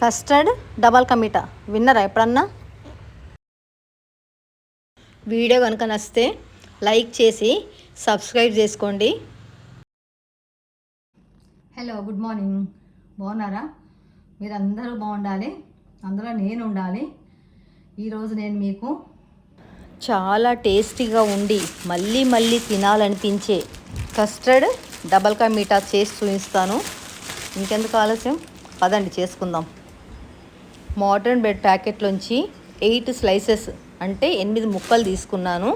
Custard double కమిటా. విన్నరా ఎప్పుడన్నా? Video కనుక నచ్చితే లైక్ చేసి సబ్స్క్రైబ్ చేసుకోండి. Hello good morning. బాగున్నారా? మీరు అందరూ బాగుండాలి? అందులో నేను ఉండాలి ఈరోజు నేను మీకు చాలా టేస్టీగా ఉండి మళ్ళీ మళ్ళీ తినాలనిపించే కస్టర్డ్ డబల్ కా మీఠా చేసి చూపిస్తాను. ఇంకెందుకు ఆలస్యం? పదండి చేసుకుందాం. మోడర్న్ బ్రెడ్ ప్యాకెట్లోంచి ఎయిట్ స్లైసెస్ అంటే ఎనిమిది ముక్కలు తీసుకున్నాను.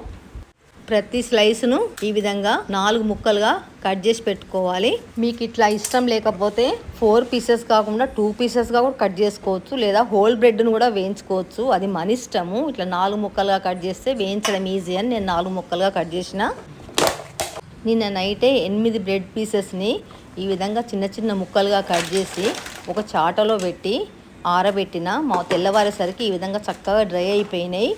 ప్రతి స్లైస్ను ఈ విధంగా నాలుగు ముక్కలుగా కట్ చేసి పెట్టుకోవాలి. మీకు ఇట్లా ఇష్టం లేకపోతే ఫోర్ పీసెస్ కాకుండా టూ పీసెస్గా కూడా కట్ చేసుకోవచ్చు. లేదా హోల్ బ్రెడ్ను కూడా వేయించుకోవచ్చు. అది మన ఇష్టము. ఇట్లా నాలుగు ముక్కలుగా కట్ చేస్తే వేయించడం ఈజీ అని నేను నాలుగు ముక్కలుగా కట్ చేసిన. నిన్న నైటే ఎనిమిది బ్రెడ్ పీసెస్ని ఈ విధంగా చిన్న చిన్న ముక్కలుగా కట్ చేసి ఒక చాటలో పెట్టి ఆరబెట్టిన మా తెల్లవారేసరికి ఈ విధంగా చక్కగా డ్రై అయిపోయినాయి.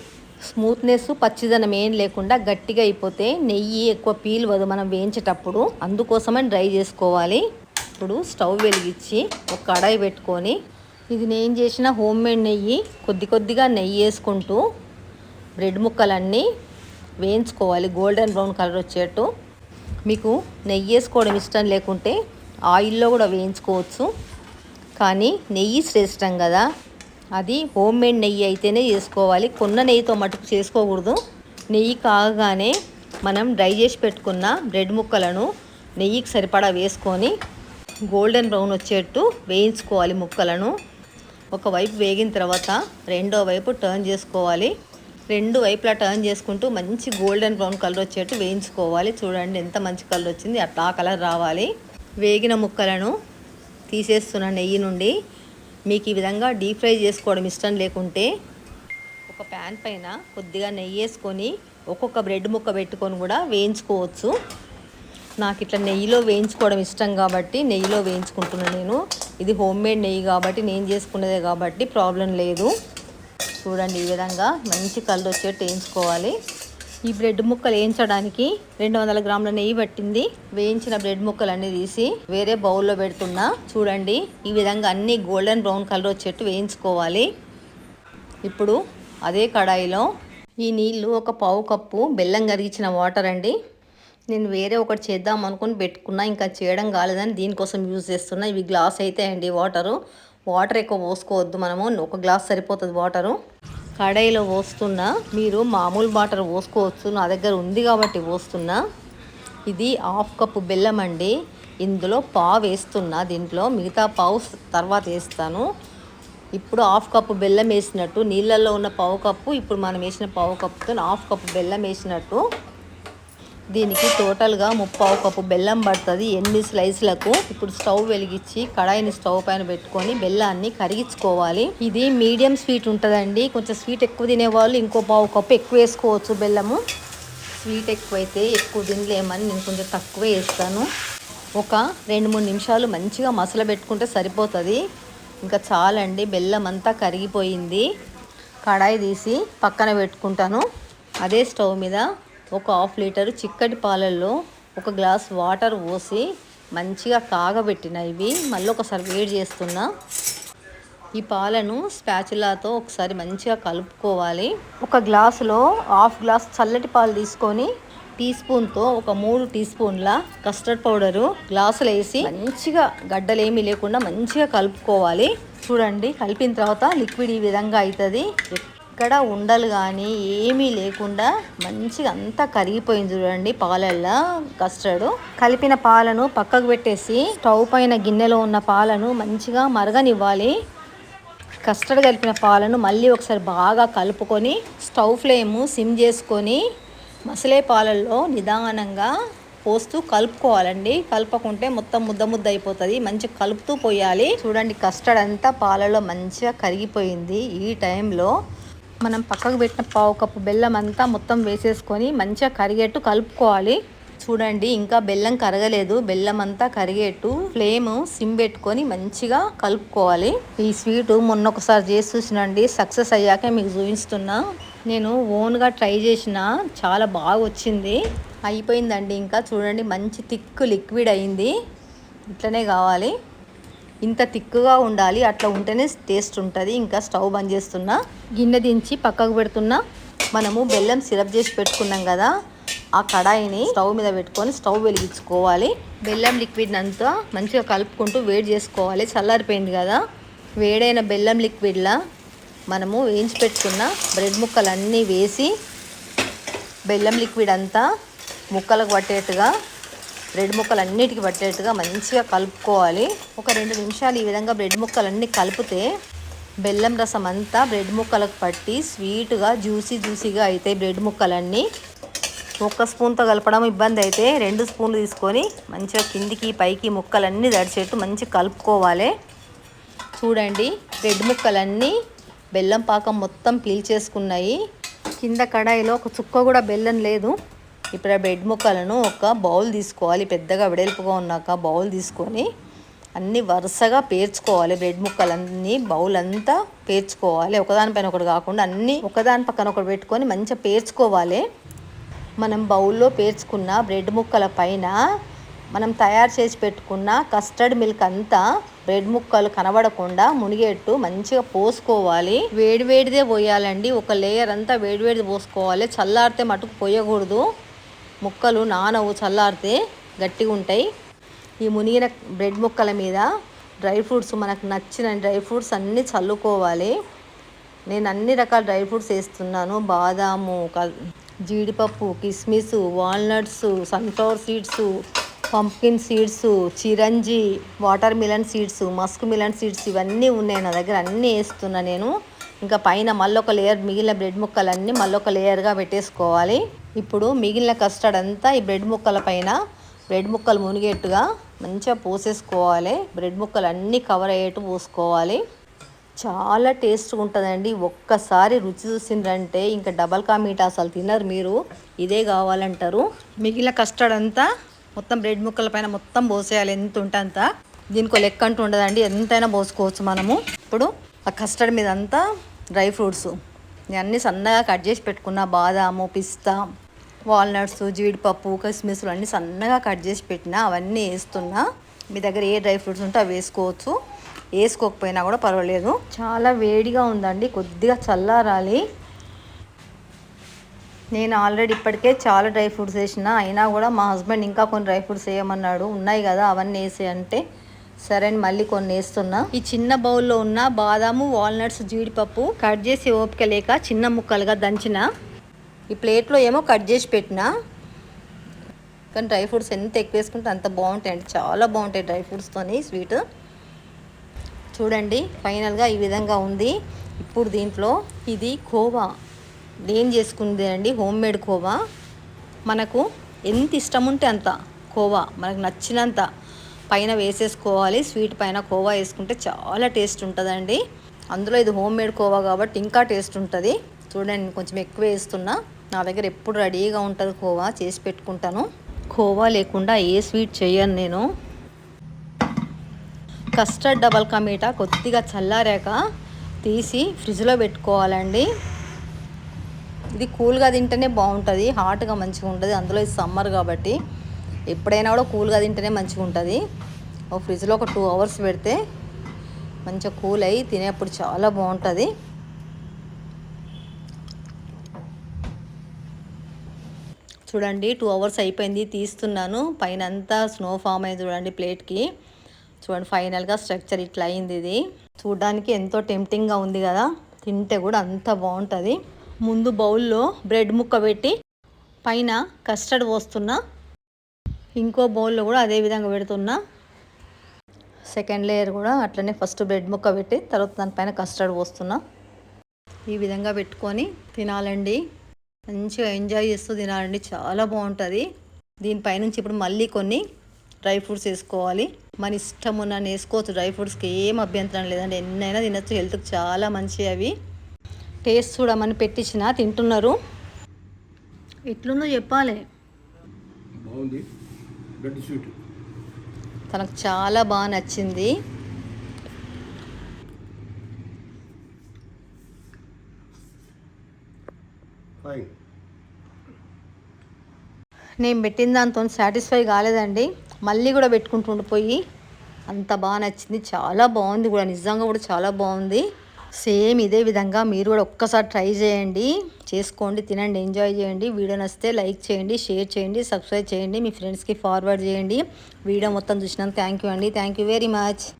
స్మూత్నెస్ పచ్చిదనం ఏం లేకుండా గట్టిగా అయిపోతే నెయ్యి ఎక్కువ పీల్వదు మనం వేయించేటప్పుడు. అందుకోసమని డ్రై చేసుకోవాలి. ఇప్పుడు స్టవ్ వెలిగించి ఒక కడాయి పెట్టుకొని ఇది నేను చేసిన హోమ్ మేడ్ నెయ్యి. కొద్ది కొద్దిగా నెయ్యి వేసుకుంటూ బ్రెడ్ ముక్కలన్నీ వేయించుకోవాలి. గోల్డెన్ బ్రౌన్ కలర్ వచ్చేట్టు. మీకు నెయ్యి వేసుకోవడం ఇష్టం లేకుంటే ఆయిల్లో కూడా వేయించుకోవచ్చు. కానీ నెయ్యి శ్రేష్టం కదా. అది హోమ్ మేడ్ నెయ్యి అయితేనే చేసుకోవాలి. కొన్న నెయ్యితో మటుకు చేసుకోకూడదు. నెయ్యి కాగానే మనం డ్రై చేసి పెట్టుకున్న బ్రెడ్ ముక్కలను నెయ్యికి సరిపడా వేసుకొని గోల్డెన్ బ్రౌన్ వచ్చేట్టు వేయించుకోవాలి ముక్కలను. ఒకవైపు వేగిన తర్వాత రెండో వైపు టర్న్ చేసుకోవాలి. రెండు వైపులా టర్న్ చేసుకుంటూ మంచి గోల్డెన్ బ్రౌన్ కలర్ వచ్చేట్టు వేయించుకోవాలి. చూడండి ఎంత మంచి కలర్ వచ్చింది. అట్లా కలర్ రావాలి. వేగిన ముక్కలను తీసేస్తున్న నెయ్యి నుండి మీకు ఈ విధంగా డీప్ ఫ్రై చేసుకోవడం ఇష్టం లేకుంటే ఒక ప్యాన్ పైన కొద్దిగా నెయ్యి వేసుకొని ఒక్కొక్క బ్రెడ్ ముక్క పెట్టుకొని కూడా వేయించుకోవచ్చు. నాకు ఇట్లా నెయ్యిలో వేయించుకోవడం ఇష్టం కాబట్టి నెయ్యిలో వేయించుకుంటున్నాను నేను. ఇది హోమ్ మేడ్ నెయ్యి కాబట్టి నేను చేసుకునేదే కాబట్టి ప్రాబ్లం లేదు. చూడండి ఈ విధంగా మంచి కలర్ వచ్చేట్టు వేయించుకోవాలి. ఈ బ్రెడ్ ముక్కలు వేయించడానికి రెండు వందల గ్రాముల నెయ్యి పట్టింది. వేయించిన బ్రెడ్ ముక్కలు అన్నీ తీసి వేరే బౌల్లో పెడుతున్నా. చూడండి ఈ విధంగా అన్ని గోల్డెన్ బ్రౌన్ కలర్ వచ్చేట్టు వేయించుకోవాలి. ఇప్పుడు అదే కడాయిలో ఈ నీళ్ళు ఒక పావు కప్పు బెల్లం కరిగించిన వాటర్ అండి. నేను వేరే ఒకటి చేద్దాం అనుకుని పెట్టుకున్నా ఇంకా చేయడం కాలేదని దీనికోసం యూజ్ చేస్తున్నా. ఇవి గ్లాస్ అయితే అండి వాటరు. వాటర్ ఎక్కువ పోసుకోవద్దు మనము. ఒక గ్లాస్ సరిపోతుంది వాటరు. కడాయిలో పోస్తున్నా. మీరు మామూలు వాటర్ పోసుకోవచ్చు. నా దగ్గర ఉంది కాబట్టి పోస్తున్నా. ఇది హాఫ్ కప్పు బెల్లం అండి. ఇందులో పావు వేస్తున్నా దీంట్లో. మిగతా పావు తర్వాత వేస్తాను. ఇప్పుడు హాఫ్ కప్పు బెల్లం వేసినట్టు. నీళ్ళల్లో ఉన్న పావు కప్పు ఇప్పుడు మనం వేసిన పావు కప్పుతో హాఫ్ కప్పు బెల్లం వేసినట్టు. దీనికి టోటల్గా ముప్పావు కప్పు బెల్లం పడుతుంది. ఎనిమిది స్లైస్లకు ఇప్పుడు స్టవ్ వెలిగించి కడాయిని స్టవ్ పైన పెట్టుకొని బెల్లాన్ని కరిగించుకోవాలి. ఇది మీడియం స్వీట్ ఉంటుందండి. కొంచెం స్వీట్ ఎక్కువ తినేవాళ్ళు ఇంకో పావు కప్పు ఎక్కువ వేసుకోవచ్చు బెల్లము. స్వీట్ ఎక్కువైతే ఎక్కువ తినలేమని నేను కొంచెం తక్కువ వేస్తాను. ఒక రెండు మూడు నిమిషాలు మంచిగా మసల పెట్టుకుంటే సరిపోతుంది. ఇంకా చాలండి. బెల్లం అంతా కరిగిపోయింది. కడాయి తీసి పక్కన పెట్టుకుంటాను. అదే స్టవ్ మీద ఒక హాఫ్ లీటర్ చిక్కటి పాలల్లో ఒక గ్లాస్ వాటర్ పోసి మంచిగా కాగబెట్టిన ఇవి. మళ్ళీ ఒకసారి వేడి చేస్తున్నా. ఈ పాలను స్పాచులాతో ఒకసారి మంచిగా కలుపుకోవాలి. ఒక గ్లాసులో హాఫ్ గ్లాస్ చల్లటి పాలు తీసుకొని టీ స్పూన్తో ఒక మూడు టీ స్పూన్ల కస్టర్డ్ పౌడరు గ్లాసులు వేసి మంచిగా గడ్డలేమీ లేకుండా మంచిగా కలుపుకోవాలి. చూడండి కలిపిన తర్వాత లిక్విడ్ ఈ విధంగా అవుతుంది. ఎక్కడ ఉండలు కానీ ఏమీ లేకుండా మంచిగా అంతా కరిగిపోయింది చూడండి పాలల్లో కస్టర్డ్. కలిపిన పాలను పక్కకు పెట్టేసి స్టవ్ పైన గిన్నెలో ఉన్న పాలను మంచిగా మరగనివ్వాలి. కస్టర్డ్ కలిపిన పాలను మళ్ళీ ఒకసారి బాగా కలుపుకొని స్టవ్ ఫ్లేమ్ సిమ్ చేసుకొని మసలే పాలల్లో నిదానంగా పోస్తూ కలుపుకోవాలండి. కలుపకుంటే మొత్తం ముద్ద ముద్ద అయిపోతుంది. మంచిగా కలుపుతూ పోయాలి. చూడండి కస్టర్డ్ అంతా పాలలో మంచిగా కరిగిపోయింది ఈ టైంలో. మనం పక్కకు పెట్టిన పావు కప్పు బెల్లం అంతా మొత్తం వేసేసుకొని మంచిగా కరిగేట్టు కలుపుకోవాలి. చూడండి ఇంకా బెల్లం కరగలేదు. బెల్లం అంతా కరిగేట్టు ఫ్లేమ్ సిమ్ పెట్టుకొని మంచిగా కలుపుకోవాలి. ఈ స్వీట్ మొన్న ఒకసారి చేసి చూసినండి సక్సెస్ అయ్యాకే మీకు చూపిస్తున్నా. నేను ఓన్గా ట్రై చేసిన చాలా బాగా వచ్చింది. అయిపోయిందండి ఇంకా. చూడండి మంచి థిక్ లిక్విడ్ అయింది. ఇట్లనే కావాలి. ఇంత తిక్కుగా ఉండాలి అట్లా ఉంటేనే టేస్ట్ ఉంటుంది. ఇంకా స్టవ్ బంద్ చేస్తున్నా. గిన్నె దించి పక్కకు పెడుతున్నా. మనము బెల్లం సిరప్ చేసి పెట్టుకున్నాం కదా ఆ కడాయిని స్టవ్ మీద పెట్టుకొని స్టవ్ వెలిగించుకోవాలి. బెల్లం లిక్విడ్ అంతా మంచిగా కలుపుకుంటూ వేడి చేసుకోవాలి. చల్లారిపోయింది కదా వేడైన బెల్లం లిక్విడ్లా మనము వేయించి పెట్టుకున్న బ్రెడ్ ముక్కలన్నీ వేసి బెల్లం లిక్విడ్ అంతా ముక్కలకు పట్టేట్టుగా బ్రెడ్ ముక్కలు అన్నిటికీ పట్టేట్టుగా మంచిగా కలుపుకోవాలి. ఒక రెండు నిమిషాలు ఈ విధంగా బ్రెడ్ ముక్కలన్నీ కలిపితే బెల్లం రసం అంతా బ్రెడ్ ముక్కలకు పట్టి స్వీట్గా జ్యూసీ జ్యూసీగా అవుతాయి బ్రెడ్ ముక్కలన్నీ ఒక్క స్పూన్తో కలపడం ఇబ్బంది అయితే రెండు స్పూన్లు తీసుకొని మంచిగా కిందికి పైకి ముక్కలన్నీ దడిచేట్టు మంచిగా కలుపుకోవాలి. చూడండి బ్రెడ్ ముక్కలన్నీ బెల్లం పాకం మొత్తం పీల్చేసుకున్నాయి. కింద కడాయిలో ఒక చుక్క కూడా బెల్లం లేదు. ఇప్పుడు ఆ బ్రెడ్ ముక్కలను ఒక బౌల్ తీసుకోవాలి. పెద్దగా వెడల్పుగా ఉన్నాక బౌల్ తీసుకొని అన్నీ వరుసగా పేర్చుకోవాలి. బ్రెడ్ ముక్కలన్నీ బౌల్ అంతా పేర్చుకోవాలి. ఒకదానిపైన ఒకటి కాకుండా అన్నీ ఒకదాని పక్కన ఒకటి పెట్టుకొని మంచిగా పేర్చుకోవాలి. మనం బౌల్లో పేర్చుకున్న బ్రెడ్ ముక్కల పైన మనం తయారు చేసి పెట్టుకున్న కస్టర్డ్ మిల్క్ అంతా బ్రెడ్ ముక్కలు కనబడకుండా మునిగేట్టు మంచిగా పోసుకోవాలి. వేడివేడిదే పోయాలండి. ఒక లేయర్ అంతా వేడివేడిది పోసుకోవాలి. చల్లారితే మటుకు పోయకూడదు. ముక్కలు నానవు చల్లారితే గట్టిగా ఉంటాయి. ఈ మునిగిన బ్రెడ్ ముక్కల మీద డ్రై ఫ్రూట్స్ మనకు నచ్చిన డ్రై ఫ్రూట్స్ అన్నీ చల్లుకోవాలి. నేను అన్ని రకాల డ్రై ఫ్రూట్స్ వేస్తున్నాను. బాదాము జీడిపప్పు కిస్మిస్ walnuts sunflower seeds pumpkin seeds chironji watermelon seeds muskmelon seeds ఇవన్నీ ఉన్నాయి నా దగ్గర. అన్నీ వేస్తున్నా నేను. ఇంకా పైన మళ్ళొక ఒక లేయర్ మిగిలిన బ్రెడ్ ముక్కలన్నీ మళ్ళీ ఒక లేయర్గా పెట్టేసుకోవాలి. ఇప్పుడు మిగిలిన కస్టర్డ్ అంతా ఈ బ్రెడ్ ముక్కల పైన బ్రెడ్ ముక్కలు మునిగేట్టుగా మంచిగా పోసేసుకోవాలి. బ్రెడ్ ముక్కలు అన్నీ కవర్ అయ్యేట్టు పోసుకోవాలి. చాలా టేస్ట్గా ఉంటుందండి. ఒక్కసారి రుచి చూసిండ్రంటే ఇంకా డబల్ కా మీఠా అసలు తినరు మీరు. ఇదే కావాలంటారు. మిగిలిన కస్టర్డ్ అంతా మొత్తం బ్రెడ్ ముక్కల పైన మొత్తం పోసేయాలి. ఎంత ఉంటే అంత. దీనికి లెక్క అంటూ ఉండదండి. ఎంతైనా పోసుకోవచ్చు మనము. ఇప్పుడు ఆ కస్టర్డ్ మీద అంతా డ్రై ఫ్రూట్స్. నేను అన్నీ సన్నగా కట్ చేసి పెట్టుకున్న. బాదాము పిస్తా వాల్నట్స్ జీడిపప్పు కిస్మిస్లు అన్నీ సన్నగా కట్ చేసి పెట్టిన అవన్నీ వేస్తున్నా. మీ దగ్గర ఏ డ్రై ఫ్రూట్స్ ఉంటే అవి వేసుకోవచ్చు. వేసుకోకపోయినా కూడా పర్వాలేదు. చాలా వేడిగా ఉందండి. కొద్దిగా చల్లారాలి. నేను ఆల్రెడీ ఇప్పటికే చాలా డ్రై ఫ్రూట్స్ వేసిన అయినా కూడా మా హస్బెండ్ ఇంకా కొన్ని డ్రై ఫ్రూట్స్ వేయమన్నాడు. ఉన్నాయి కదా అవన్నీ వేసే అంటే. సరే అని మళ్ళీ కొన్ని వేస్తున్నా. ఈ చిన్న బౌల్లో ఉన్న బాదాము వాల్నట్స్ జీడిపప్పు కట్ చేసి ఓపిక లేక చిన్న ముక్కలుగా దంచిన. ఈ ప్లేట్లో ఏమో కట్ చేసి పెట్టిన. కానీ డ్రై ఫ్రూట్స్ ఎంత ఎక్కువ వేసుకుంటే అంత బాగుంటాయండి. చాలా బాగుంటాయి డ్రై ఫ్రూట్స్తోని స్వీట్. చూడండి ఫైనల్గా ఈ విధంగా ఉంది. ఇప్పుడు దీంట్లో ఇది కోవా. నేను చేసుకుంది అండి? Homemade khoa. మనకు ఎంత ఇష్టం ఉంటే అంత కోవా. మనకు నచ్చినంత పైన వేసేసుకోవాలి. స్వీట్ పైన కోవా వేసుకుంటే చాలా టేస్ట్ ఉంటుందండి. అందులో ఇది హోమ్ మేడ్ కోవా కాబట్టి ఇంకా టేస్ట్ ఉంటుంది. చూడండి కొంచెం ఎక్కువ వేస్తున్నా. నా దగ్గర ఎప్పుడు రెడీగా ఉంటుంది కోవా చేసి పెట్టుకుంటాను. కోవా లేకుండా ఏ స్వీట్ చేయను నేను. కస్టర్డ్ డబల్ కా కొద్దిగా చల్లారాక తీసి ఫ్రిడ్జ్లో పెట్టుకోవాలండి. ఇది కూల్గా తింటేనే బాగుంటుంది హాట్గా మంచిగా ఉంటుంది. అందులో ఇది సమ్మర్ కాబట్టి ఎప్పుడైనా కూడా కూల్గా తింటేనే మంచిగా ఉంటుంది. ఓ ఫ్రిడ్జ్లో ఒక టూ అవర్స్ పెడితే మంచిగా కూల్ అయ్యి తినేప్పుడు చాలా బాగుంటుంది. చూడండి టూ అవర్స్ అయిపోయింది తీస్తున్నాను. పైన అంతా స్నో ఫామ్ అయింది చూడండి ప్లేట్కి. చూడండి ఫైనల్గా స్ట్రక్చర్ ఇట్లా అయింది ఇది. చూడడానికి ఎంతో టెంప్టింగ్గా ఉంది కదా. తింటే కూడా అంత బాగుంటుంది. ముందు బౌల్లో బ్రెడ్ ముక్క పెట్టి పైన కస్టర్డ్ పోస్తున్నా. ఇంకో బౌల్లో కూడా అదే విధంగా పెడుతున్నా. సెకండ్ లేయర్ కూడా అట్లనే ఫస్ట్ బ్రెడ్ ముక్క పెట్టి తర్వాత దానిపైన కస్టర్డ్ పోస్తున్నా. ఈ విధంగా పెట్టుకొని తినాలండి. మంచిగా ఎంజాయ్ చేస్తూ తినాలండి. చాలా బాగుంటుంది. దీనిపైనుంచి ఇప్పుడు మళ్ళీ కొన్ని డ్రై ఫ్రూట్స్ వేసుకోవాలి. మన ఇష్టం ఉన్న వేసుకోవచ్చు డ్రై ఫ్రూట్స్కి ఏం అభ్యంతరం లేదండి. ఎన్నైనా తినచ్చు. హెల్త్కి చాలా మంచివి అవి. టేస్ట్ చూడమని పెట్టించిన తింటున్నారు. ఎట్లుందో చెప్పాలి. తనకు చాలా బాగా నచ్చింది. ఫైన్. నేను పెట్టిన దాంతో సాటిస్ఫై కాలేదండి. మళ్ళీ కూడా పెట్టుకుంటుండి పోయి. అంత బాగా నచ్చింది. చాలా బాగుంది కూడా. నిజంగా కూడా చాలా బాగుంది. సేమ్ ఇదే విధంగా మీరు కూడా ఒక్కసారి ట్రై చేయండి. చేసుకోండి తినండి ఎంజాయ్ చేయండి. వీడియో నచ్చితే లైక్ చేయండి షేర్ చేయండి సబ్స్క్రైబ్ చేయండి. మీ ఫ్రెండ్స్కి ఫార్వర్డ్ చేయండి. వీడియో మొత్తం చూసినందుకు థ్యాంక్ యూ అండి. Thank you very much